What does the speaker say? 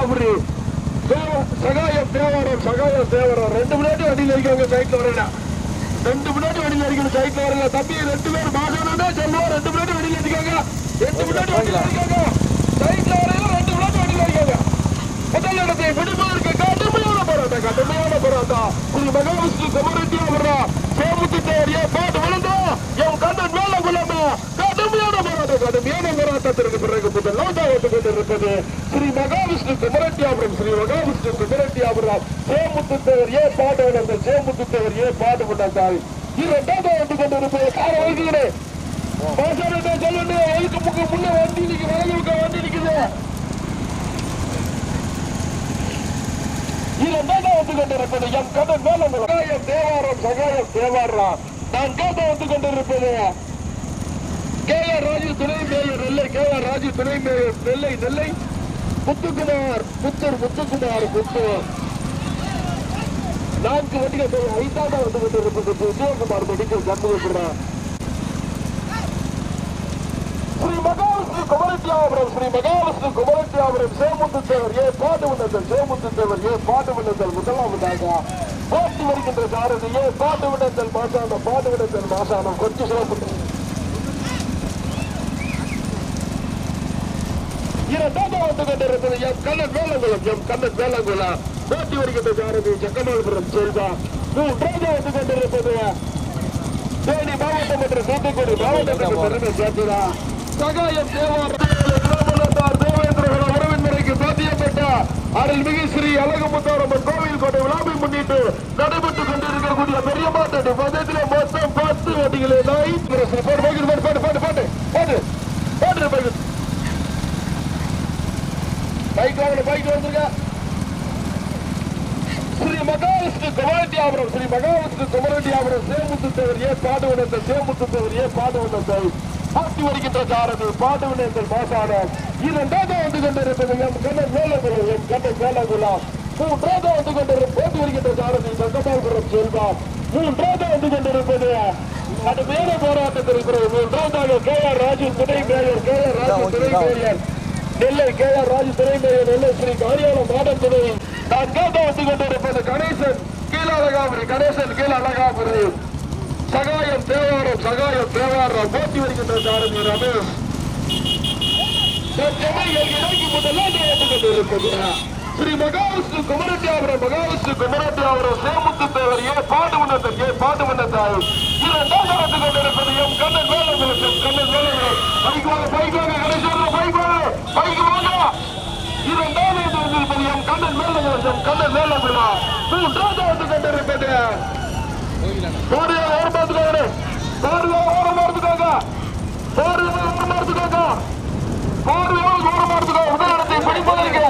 அழகாபுரி சகாயம் தேவாரம் சகாயம் தேவாரம். ரெண்டு முன்னாடி வண்டியில் இருக்காங்க சைட்ல வரல ரெண்டு முன்னாடி வண்டியில் இருக்கணும் சைட்ல வரல தம்பி ரெண்டு பேர் மாசம் சொல்லுவோம் ரெண்டு முன்னாடி வண்டியில் இருக்காங்க. ரெண்டு முன்னாடி வண்டியில் இருக்காங்க. சைட்ல வரையில ரெண்டு முன்னாடி வண்டியில் இருக்காங்க. முதல் இடத்தை பிடிப்பதற்கு கடுமையான போராட்டம் கடுமையான போராட்டம். ஸ்ரீ மகாவிஷ்ணு குமரட்டி வர்றா சேமுத்து தேரிய பாட்டு விழுந்தா என் கண்ணன் மேல குலமா கடுமையான போராட்டம் கடுமையான போராட்டத்திற்கு பிறகு முதலாவது வந்து கொண்டிருப்பது ஸ்ரீ மகா முத்து குமரட்டியாபுரம் ஸ்ரீ மகாவிஷ்ணு குமரட்டியாபுரம் சேமுத்து தேவர் ஏ பாட்டு விழுந்த சேமுத்து தேவர் ஏ பாட்டு விழுந்தாய் இரண்டாவது வந்து கொண்டிருப்பது கார வைக்கிறேன் பாசாரத்தை சொல்லுங்க. எதுக்கு முக்கு முன்ன வண்டி நிக்கு வலது வண்டி நிக்குது. இரண்டாவது வந்து கொண்டிருப்பது எம் கடன் மேல சகாயம் தேவாரம் சகாயம் தேவாரம். நான் கேட்ட வந்து கொண்டிருப்பது கே ஆர் ராஜு துணை mayor Nellai K R Raju துணை மேயர் நெல்லை நெல்லை. முத்துக்குமார் புத்தூர் முத்துக்குமார் புத்தூர் நான்கு வண்டிகள் போய் ஐந்தாவது வந்து கொண்டிருப்பது விஜயகுமார் மெடிக்கல் கண்டுபிடிக்கிறார் ஸ்ரீ மகாவிஷ்ணு குமரத்தியாபுரம் ஸ்ரீ மகாவிஷ்ணு குமரத்தியாபுரம் சேமுத்து தேவர் ஏ பாட்டு விண்ணத்தல் சேமுத்து தேவர் ஏ பாட்டு விண்ணத்தல் முதலாவதாக போட்டி வருகின்ற சாரதி ஏ பாட்டு விண்ணத்தல் மாசானம் பாட்டு விண்ணத்தல் மாசானம் கொஞ்சம் சிறப்பு. இரண்டாவது வந்து கொண்டிருப்பது எம் கண்ணன் வேலங்குளம் எம் கண்ணன் வேலங்குளம். போட்டி வருகின்ற சாரதி செக்கமாபுரம் செல்வா. மூன்றாவது வந்து கொண்டிருப்பது தேனி மாவட்டம் மற்றும் தூத்துக்குடி மாவட்டத்திற்கு பெருமை சேர்த்துதா சகாயம் தேவார் தேவேந்திரகுல உறவினருக்கு சாத்தியப்பட்ட அருள்மிகு ஸ்ரீ அழகுமுத்தாரம்மன் கோவில் கோட்டை விழாவை முன்னிட்டு நடைபெற்றுக் கொண்டிருக்கக்கூடிய பெரிய மாட்டாட்டு பதத்திலே மொத்தம் பத்து வண்டிகளே நாய். பாட்டு பாட்டு பாட்டு பாட்டு பாட்டு பாட்டு பாட்டு பைக் வாங்க பைக் வந்துருங்க ஸ்ரீ மகாவிஷ்ணு குமரட்டியாபுரம் ஸ்ரீ மகாவிஷ்ணு குமரட்டியாபுரம் சேமுத்து தேவர் ஏ பாடு வினந்தல் சேமுத்து தேவர் ஏ பாடு வினந்தல் போட்டி வருகின்ற சாரதி பாடு வினந்தல் மாசானம் இரண்டாவது வந்து கொண்டிருப்பது எம் கண்ணன் மேலகுலம் எம் கண்ணன் மேலகுலம் மூன்றாவது வந்து கொண்டிருப்பது போட்டி வருகின்ற சாரதி தங்கமாபுரம் செல்வா மூன்றாவது வந்து கொண்டிருப்பது கடுமையான போராட்டத்தில் இருக்கிறது. மூன்றாவதாக கே ஆர் ராஜு துணை மேயர் கே ஆர் ராஜு துணை mayor. Nellai K R Raju துணை நான்காவது வந்து கொண்டிருப்பது கணேசன் கீழழகாபுரி கணேசன் கீழழகாபுரி. சகாயம் தேவாரம் சகாயம் தேவாரம். போட்டி வருகின்ற சாரதி ரமேஷ். ஸ்ரீ மகாவிஷ்ணு குமரத்தியாவரம் மகாவிஷ்ணு குமரத்தியாவரம் சேமுத்து தேவர் ஏ பாண்டு மன்னத்தன் ஏ பாண்டு மன்னத்தாய் இரண்டாம் நடந்து கொண்டிருப்பது எம் கண்ணன் வேலை கண்ணன் மேல வருஷம் கண்ணன் மேல வருவான் மூன்றாவது வந்து கொண்டிருப்பது. போரிய ஓரமாத்துக்காக போரிய ஓரமாத்துக்காக போரிய ஓரமாத்துக்காக போரிய ஓரமாத்துக்காக உடல் நடத்தை பிடிப்பதற்கு